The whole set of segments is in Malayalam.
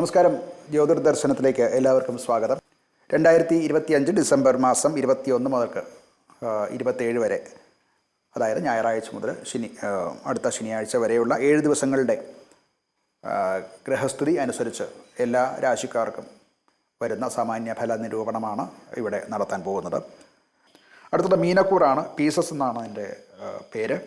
നമസ്കാരം. ജ്യോതിർ ദർശനത്തിലേക്ക് എല്ലാവർക്കും സ്വാഗതം. രണ്ടായിരത്തി ഇരുപത്തി അഞ്ച് ഡിസംബർ മാസം ഇരുപത്തിയൊന്ന് മുതൽക്ക് ഇരുപത്തേഴ് വരെ അതായത് ഞായറാഴ്ച മുതൽ ശനി അടുത്ത ശനിയാഴ്ച വരെയുള്ള ഏഴ് ദിവസങ്ങളുടെ ഗ്രഹസ്ഥിതി അനുസരിച്ച് എല്ലാ രാശിക്കാർക്കും വരുന്ന സാമാന്യ ഫല നിരൂപണമാണ് ഇവിടെ നടത്താൻ പോകുന്നത്. അടുത്തത് മീനക്കൂറാണ്. പീസസ് എന്നാണ് അതിന്റെ പേര്.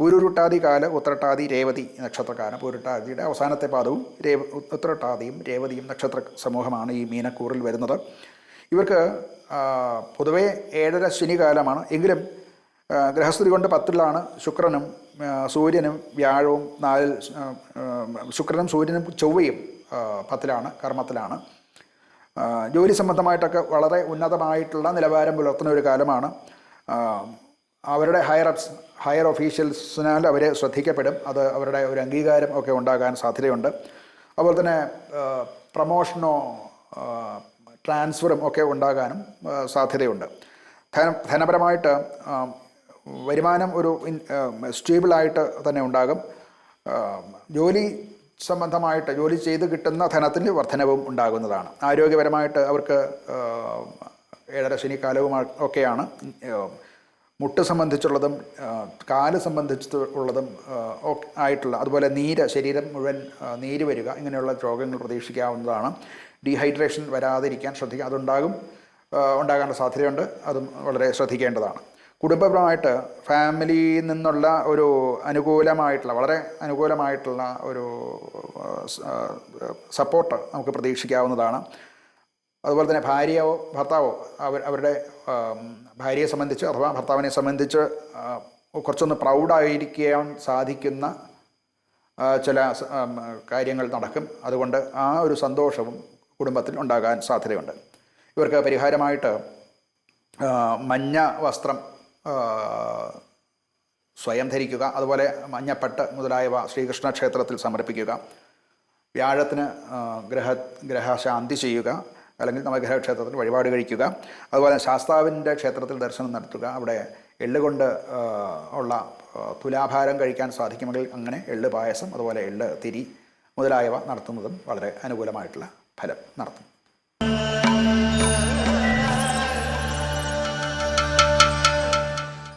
പൂരുരുട്ടാതി കാല ഉത്രട്ടാതി രേവതി നക്ഷത്രക്കാരൻ പൂരുട്ടാതിയുടെ അവസാനത്തെ പാദവും രേവ ഉത്രട്ടാതിയും രേവതിയും നക്ഷത്ര സമൂഹമാണ് ഈ മീനക്കൂറിൽ വരുന്നത്. ഇവർക്ക് പൊതുവേ ഏഴര ശനി കാലമാണ് എങ്കിലും ഗ്രഹസ്ഥിതി കൊണ്ട് പത്തിലാണ് ശുക്രനും സൂര്യനും വ്യാഴവും നാലിൽ ശുക്രനും സൂര്യനും ചൊവ്വയും പത്തിലാണ് കർമ്മത്തിലാണ്. ജോലി സംബന്ധമായിട്ടൊക്കെ വളരെ ഉന്നതമായിട്ടുള്ള നിലവാരം പുലർത്തുന്ന ഒരു കാലമാണ്. അവരുടെ ഹയർ അപ്സ് ഹയർ ഒഫീഷ്യൽസിനാൽ അവർ ശ്രദ്ധിക്കപ്പെടും. അത് അവരുടെ ഒരു അംഗീകാരം ഒക്കെ ഉണ്ടാകാൻ സാധ്യതയുണ്ട്. അതുപോലെ തന്നെ പ്രമോഷനോ ട്രാൻസ്ഫറും ഒക്കെ ഉണ്ടാകാനും സാധ്യതയുണ്ട്. ധന ധനപരമായിട്ട് വരുമാനം ഒരു സ്റ്റേബിളായിട്ട് തന്നെ ഉണ്ടാകും. ജോലി സംബന്ധമായിട്ട് ജോലി ചെയ്ത് കിട്ടുന്ന ധനത്തിന് വർധനവും ഉണ്ടാകുന്നതാണ്. ആരോഗ്യപരമായിട്ട് അവർക്ക് ഏഴര ശനിക്കാലവും ഒക്കെയാണ് മുട്ട് സംബന്ധിച്ചുള്ളതും കാൽ സംബന്ധിച്ചുള്ളതും ആയിട്ടുള്ള അതുപോലെ നീര് ശരീരം മുഴുവൻ നീര് വരിക ഇങ്ങനെയുള്ള രോഗങ്ങൾ പ്രതീക്ഷിക്കാവുന്നതാണ്. ഡീഹൈഡ്രേഷൻ വരാതിരിക്കാൻ ശ്രദ്ധിക്കുക അതുണ്ടാകും ഉണ്ടാകാനുള്ള സാധ്യതയുണ്ട് അതും വളരെ ശ്രദ്ധിക്കേണ്ടതാണ്. കുടുംബപരമായിട്ട് ഫാമിലിയിൽ നിന്നുള്ള ഒരു അനുകൂലമായിട്ടുള്ള വളരെ അനുകൂലമായിട്ടുള്ള ഒരു സപ്പോർട്ട് നമുക്ക് പ്രതീക്ഷിക്കാവുന്നതാണ്. അതുപോലെ തന്നെ ഭാര്യയോ ഭർത്താവോ അവർ അവരുടെ ഭാര്യയെ സംബന്ധിച്ച് അഥവാ ഭർത്താവിനെ സംബന്ധിച്ച് കുറച്ചൊന്ന് പ്രൗഡായിരിക്കാൻ സാധിക്കുന്ന ചില കാര്യങ്ങൾ നടക്കും. അതുകൊണ്ട് ആ ഒരു സന്തോഷവും കുടുംബത്തിൽ ഉണ്ടാകാൻ സാധ്യതയുണ്ട്. ഇവർക്ക് പരിഹാരമായിട്ട് മഞ്ഞ വസ്ത്രം സ്വയം ധരിക്കുക അതുപോലെ മഞ്ഞപ്പട്ട് മുതലായവ ശ്രീകൃഷ്ണ ക്ഷേത്രത്തിൽ സമർപ്പിക്കുക വ്യാഴത്തിന് ഗ്രഹ ഗ്രഹശാന്തി ചെയ്യുക അല്ലെങ്കിൽ നവഗ്രഹ ക്ഷേത്രത്തിൽ വഴിപാട് കഴിക്കുക. അതുപോലെ ശാസ്താവിന്റെ ക്ഷേത്രത്തിൽ ദർശനം നടത്തുക. അവിടെ എള്ളുകൊണ്ട് ഉള്ള തുലാഭാരം കഴിക്കാൻ സാധിക്കുമെങ്കിൽ അങ്ങനെ എള്ള് പായസം അതുപോലെ എള്ള് തിരി മുതലായവ നടത്തുന്നതും വളരെ അനുകൂലമായിട്ടുള്ള ഫലം നടത്തും.